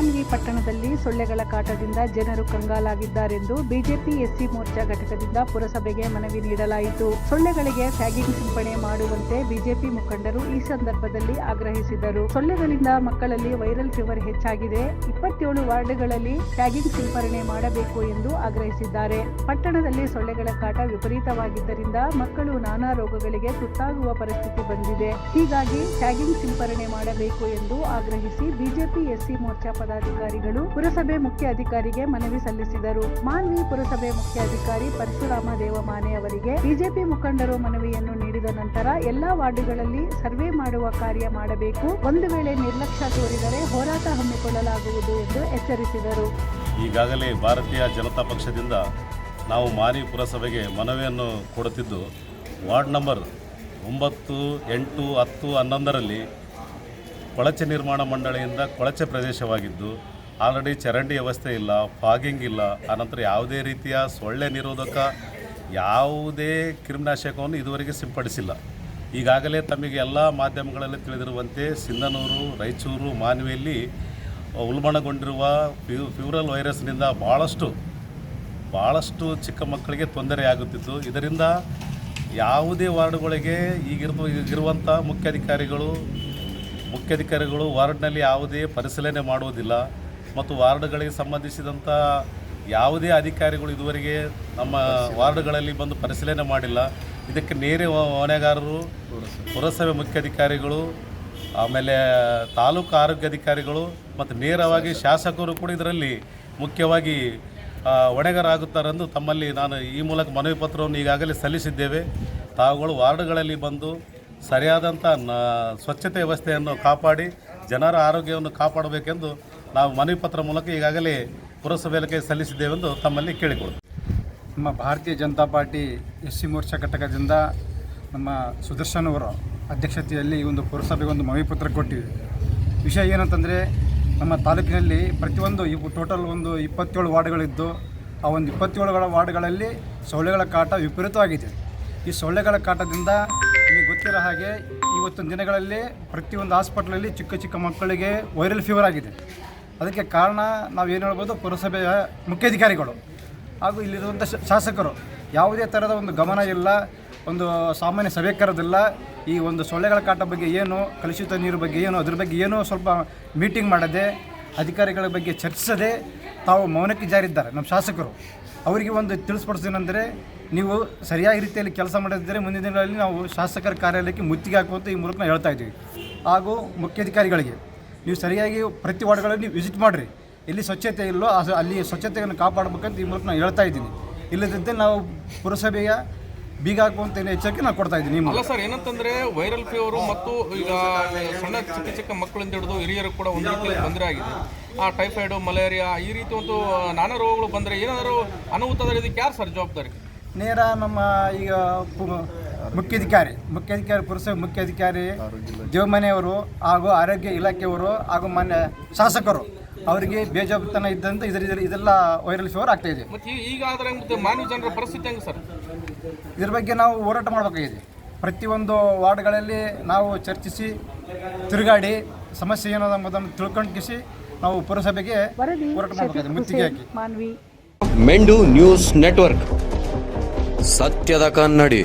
ಮಾನ್ವಿ ಪಟ್ಟಣದಲ್ಲಿ ಸೊಳ್ಳೆಗಳ ಕಾಟದಿಂದ ಜನರು ಕಂಗಾಲಾಗಿದ್ದಾರೆಂದು ಬಿಜೆಪಿ ಎಸ್ಸಿ ಮೋರ್ಚಾ ಘಟಕದಿಂದ ಪುರಸಭೆಗೆ ಮನವಿ ನೀಡಲಾಯಿತು. ಸೊಳ್ಳೆಗಳಿಗೆ ಫ್ಯಾಗಿಂಗ್ ಸಿಂಪಡಣೆ ಮಾಡುವಂತೆ ಬಿಜೆಪಿ ಮುಖಂಡರು ಈ ಸಂದರ್ಭದಲ್ಲಿ ಆಗ್ರಹಿಸಿದರು. ಸೊಳ್ಳೆಗಳಿಂದ ಮಕ್ಕಳಲ್ಲಿ ವೈರಲ್ ಫೀವರ್ ಹೆಚ್ಚಾಗಿದೆ. ಇಪ್ಪತ್ತೇಳು ವಾರ್ಡ್ಗಳಲ್ಲಿ ಫ್ಯಾಗಿಂಗ್ ಸಿಂಪರಣೆ ಮಾಡಬೇಕು ಎಂದು ಆಗ್ರಹಿಸಿದ್ದಾರೆ. ಪಟ್ಟಣದಲ್ಲಿ ಸೊಳ್ಳೆಗಳ ಕಾಟ ವಿಪರೀತವಾಗಿದ್ದರಿಂದ ಮಕ್ಕಳು ನಾನಾ ರೋಗಗಳಿಗೆ ತುತ್ತಾಗುವ ಪರಿಸ್ಥಿತಿ ಬಂದಿದೆ. ಹೀಗಾಗಿ ಟ್ಯಾಗಿಂಗ್ ಸಿಂಪರಣೆ ಮಾಡಬೇಕು ಎಂದು ಆಗ್ರಹಿಸಿ ಬಿಜೆಪಿ ಎಸ್ಸಿ ಮೋರ್ಚಾ ಪದಾಧಿಕಾರಿಗಳು, ಪುರಸಭೆ ಮುಖ್ಯ ಅಧಿಕಾರಿಗೆ ಮನವಿ ಸಲ್ಲಿಸಿದರು. ಮಾನ್ವಿ ಪುರಸಭೆ ಮುಖ್ಯ ಅಧಿಕಾರಿ ಪರಶುರಾಮ ದೇವಮಾನೆ ಅವರಿಗೆ ಬಿಜೆಪಿ ಮುಖಂಡರು ಮನವಿಯನ್ನು ನೀಡಿದ ನಂತರ ಎಲ್ಲಾ ವಾರ್ಡುಗಳಲ್ಲಿ ಸರ್ವೆ ಮಾಡುವ ಕಾರ್ಯ ಮಾಡಬೇಕು, ಒಂದು ವೇಳೆ ನಿರ್ಲಕ್ಷ್ಯ ತೋರಿದರೆ ಹೋರಾಟ ಹಮ್ಮಿಕೊಳ್ಳಲಾಗುವುದು ಎಂದು ಎಚ್ಚರಿಸಿದರು. ಈಗಾಗಲೇ ಭಾರತೀಯ ಜನತಾ ಪಕ್ಷದಿಂದ ನಾವು ಮಾನಿ ಪುರಸಭೆಗೆ ಮನವಿಯನ್ನು ಕೊಡುತ್ತಿದ್ದು, ವಾರ್ಡ್ ನಂಬರ್ ಒಂಬತ್ತು, ಎಂಟು, ಹತ್ತು, ಹನ್ನೊಂದರಲ್ಲಿ ಕೊಳಚೆ ನಿರ್ಮಾಣ ಮಂಡಳಿಯಿಂದ ಕೊಳಚೆ ಪ್ರದೇಶವಾಗಿದ್ದು, ಆಲ್ರೆಡಿ ಚರಂಡಿ ವ್ಯವಸ್ಥೆ ಇಲ್ಲ, ಫಾಗಿಂಗ್ ಇಲ್ಲ ಆನಂತರ ಯಾವುದೇ ರೀತಿಯ ಸೊಳ್ಳೆ ನಿರೋಧಕ ಯಾವುದೇ ಕ್ರಿಮಿನಾಶಕವನ್ನು ಇದುವರೆಗೆ ಸಿಂಪಡಿಸಿಲ್ಲ. ಈಗಾಗಲೇ ತಮಗೆ ಎಲ್ಲ ಮಾಧ್ಯಮಗಳಲ್ಲಿ ತಿಳಿದಿರುವಂತೆ ಸಿಂಧನೂರು, ರಾಯಚೂರು, ಮಾನ್ವಿಯಲ್ಲಿ ಉಲ್ಬಣಗೊಂಡಿರುವ ಫ್ಯೂ, ಫ್ಯೂರಲ್ ವೈರಸ್ನಿಂದ ಭಾಳಷ್ಟು ಭಾಳಷ್ಟು ಚಿಕ್ಕ ಮಕ್ಕಳಿಗೆ ತೊಂದರೆ ಆಗುತ್ತಿತ್ತು. ಇದರಿಂದ ಯಾವುದೇ ವಾರ್ಡ್ಗಳಿಗೆ ಈಗಿರುವ, ಈಗಿರುವಂಥ ಮುಖ್ಯಾಧಿಕಾರಿಗಳು ಮುಖ್ಯಾಧಿಕಾರಿಗಳು ವಾರ್ಡ್ನಲ್ಲಿ ಯಾವುದೇ ಪರಿಶೀಲನೆ ಮಾಡುವುದಿಲ್ಲ ಮತ್ತು ವಾರ್ಡ್ಗಳಿಗೆ ಸಂಬಂಧಿಸಿದಂಥ ಯಾವುದೇ ಅಧಿಕಾರಿಗಳು ಇದುವರೆಗೆ ನಮ್ಮ ವಾರ್ಡ್ಗಳಲ್ಲಿ ಬಂದು ಪರಿಶೀಲನೆ ಮಾಡಿಲ್ಲ. ಇದಕ್ಕೆ ನೇರ ಹೊಣೆಗಾರರು, ಪುರಸಭೆ ಮುಖ್ಯಾಧಿಕಾರಿಗಳು, ಆಮೇಲೆ ತಾಲೂಕು ಆರೋಗ್ಯಾಧಿಕಾರಿಗಳು ಮತ್ತು ನೇರವಾಗಿ ಶಾಸಕರು ಕೂಡ ಇದರಲ್ಲಿ ಮುಖ್ಯವಾಗಿ ಹೊಣೆಗಾರಾಗುತ್ತಾರೆಂದು ತಮ್ಮಲ್ಲಿ ನಾನು ಈ ಮೂಲಕ ಮನವಿ ಪತ್ರವನ್ನು ಈಗಾಗಲೇ ಸಲ್ಲಿಸಿದ್ದೇವೆ. ತಾವುಗಳು ವಾರ್ಡ್ಗಳಲ್ಲಿ ಬಂದು ಸರಿಯಾದಂಥ ಸ್ವಚ್ಛತೆ ವ್ಯವಸ್ಥೆಯನ್ನು ಕಾಪಾಡಿ ಜನರ ಆರೋಗ್ಯವನ್ನು ಕಾಪಾಡಬೇಕೆಂದು ನಾವು ಮನವಿ ಪತ್ರ ಮೂಲಕ ಈಗಾಗಲೇ ಪುರಸಭೆಗೆ ಸಲ್ಲಿಸಿದ್ದೇವೆಂದು ತಮ್ಮಲ್ಲಿ ಕೇಳಿಕೊಳ್ಳುತ್ತೆ ನಮ್ಮ Bharatiya Janata party S C Morcha ಘಟಕದಿಂದ ನಮ್ಮ ಸುದರ್ಶನ್ ಅವರ ಅಧ್ಯಕ್ಷತೆಯಲ್ಲಿ ಈ ಒಂದು ಪುರಸಭೆಗೆ ಒಂದು ಮನವಿ ಪತ್ರ ಕೊಟ್ಟಿವಿ. ವಿಷಯ ಏನಂತಂದರೆ, ನಮ್ಮ ತಾಲೂಕಿನಲ್ಲಿ ಪ್ರತಿಯೊಂದು ಇವು ಟೋಟಲ್ ಒಂದು ಇಪ್ಪತ್ತೇಳು ವಾರ್ಡ್ಗಳಿದ್ದು, ಆ ಒಂದು ಇಪ್ಪತ್ತೇಳು ವಾರ್ಡ್ಗಳಲ್ಲಿ ಸೊಳ್ಳೆಗಳ ಕಾಟ ವಿಪರೀತವಾಗಿದೆ. ಈ ಸೊಳ್ಳೆಗಳ ಕಾಟದಿಂದ ಗೊತ್ತಿರೋ ಹಾಗೆ ಇವತ್ತಿನ ದಿನಗಳಲ್ಲಿ ಪ್ರತಿಯೊಂದು ಹಾಸ್ಪಿಟ್ಲಲ್ಲಿ ಚಿಕ್ಕ ಚಿಕ್ಕ ಮಕ್ಕಳಿಗೆ ವೈರಲ್ ಫೀವರ್ ಆಗಿದೆ. ಅದಕ್ಕೆ ಕಾರಣ ನಾವು ಏನು ಹೇಳ್ಬೋದು, ಪುರಸಭೆಯ ಮುಖ್ಯಾಧಿಕಾರಿಗಳು ಹಾಗೂ ಇಲ್ಲಿರುವಂಥ ಶಾಸಕರು. ಯಾವುದೇ ಥರದ ಒಂದು ಗಮನ ಇಲ್ಲ, ಒಂದು ಸಾಮಾನ್ಯ ಸಭೆ ಕರೆದಿಲ್ಲ ಈ ಒಂದು ಸೊಳ್ಳೆಗಳ ಕಾಟ ಬಗ್ಗೆ ಏನು, ಕಲುಷಿತ ನೀರು ಬಗ್ಗೆ ಏನು, ಅದ್ರ ಬಗ್ಗೆ ಏನು ಸ್ವಲ್ಪ ಮೀಟಿಂಗ್ ಮಾಡದೆ, ಅಧಿಕಾರಿಗಳ ಬಗ್ಗೆ ಚರ್ಚಿಸದೆ ತಾವು ಮೌನಕ್ಕೆ ಜಾರಿದ್ದಾರೆ. ನಮ್ಮ ಶಾಸಕರು. ಅವರಿಗೆ ಒಂದು ತಿಳಿಸ್ಪಡಿಸೇನೆಂದರೆ ನೀವು ಸರಿಯಾಗಿ ರೀತಿಯಲ್ಲಿ ಕೆಲಸ ಮಾಡದಿದ್ದರೆ ಮುಂದಿನ ದಿನಗಳಲ್ಲಿ ನಾವು ಶಾಸಕರ ಕಾರ್ಯಾಲಯಕ್ಕೆ ಮುತ್ತಿಗೆ ಹಾಕುವಂತ ಈ ಮೂಲಕ ನಾವು ಹೇಳ್ತಾ ಇದ್ದೀವಿ. ಹಾಗೂ ಮುಖ್ಯಾಧಿಕಾರಿಗಳಿಗೆ, ನೀವು ಸರಿಯಾಗಿ ಪ್ರತಿ ವಾರ್ಡ್ಗಳಲ್ಲಿ ನೀವು ವಿಸಿಟ್ ಮಾಡಿರಿ. ಎಲ್ಲಿ ಸ್ವಚ್ಛತೆ ಇಲ್ಲೋ ಅಲ್ಲಿ ಸ್ವಚ್ಛತೆಯನ್ನು ಕಾಪಾಡಬೇಕಂತ ಈ ಮೂಲಕ ನಾನು ಹೇಳ್ತಾ ಇದ್ದೀನಿ. ಇಲ್ಲದಿದ್ದರೆ ನಾವು ಪುರಸಭೆಯ ಬೀಗ ಹಾಕುವಂತ ಏನು ಎಚ್ಚರಿಕೆ ನಾನು ಕೊಡ್ತಾ ಇದ್ದೀನಿ ಅಲ್ಲ ಸರ್ ಏನಂತಂದ್ರೆ ವೈರಲ್ ಫೀವರು ಮತ್ತು ಈಗ ಸಣ್ಣ ಚಿಕ್ಕ ಚಿಕ್ಕ ಮಕ್ಕಳಿಂದ ಹಿಡಿದು ಹಿರಿಯರು ಕೂಡ ಒಂದು ರೀತಿಯಲ್ಲಿ ತೊಂದರೆ ಆಗಿದೆ. ಆ ಟೈಫಾಯ್ಡು ಮಲೇರಿಯಾ ಈ ರೀತಿ ಒಂದು ನಾನಾ ರೋಗಗಳು ಬಂದರೆ ಏನಾದರೂ ಅನಾಹುತ ಇದಕ್ಕೆ ಯಾರು ಸರ್ ಜವಾಬ್ದಾರಿ? ನೇರ ನಮ್ಮ ಈಗ ಮುಖ್ಯಾಧಿಕಾರಿ ಮುಖ್ಯಾಧಿಕಾರಿ ಪುರಸಭೆ ಮುಖ್ಯಾಧಿಕಾರಿ ದೇವಮನೆಯವರು ಹಾಗೂ ಆರೋಗ್ಯ ಇಲಾಖೆಯವರು ಹಾಗೂ ಮಾನ್ಯ ಶಾಸಕರು ಅವರಿಗೆ ಬೇಜವಾಬ್ತನ ಇದ್ದಂತ ಇದರ ಇದೆಲ್ಲ ವೈರಲ್ ಫೀವರ್ ಆಗ್ತಾ ಇದೆ. ಮತ್ತೆ ಈಗ ಆದರೆ ಮತ್ತೆ ಮಾನವ ಜನರ ಪರಿಸ್ಥಿತಿ ಹೆಂಗೆ ಸರ್? ಇದ್ರ ಬಗ್ಗೆ ನಾವು ಹೋರಾಟ ಮಾಡಬೇಕಾಗಿದೆ. ಪ್ರತಿಯೊಂದು ವಾರ್ಡ್ಗಳಲ್ಲಿ ನಾವು ಚರ್ಚಿಸಿ ತಿರುಗಾಡಿ ಸಮಸ್ಯೆ ಏನದ ಎಂಬುದನ್ನು ತಿಳ್ಕೊಂಡಿಸಿ ನಾವು ಪುರಸಭೆಗೆ ಹೋರಾಟ ಮಾಡಬೇಕಾಗಿದೆ. ಮುತ್ತಿಗೆ ಹಾಕಿ. ಮಾನ್ವಿ. Mendu news network. ಸತ್ಯದ ಕನ್ನಡಿ.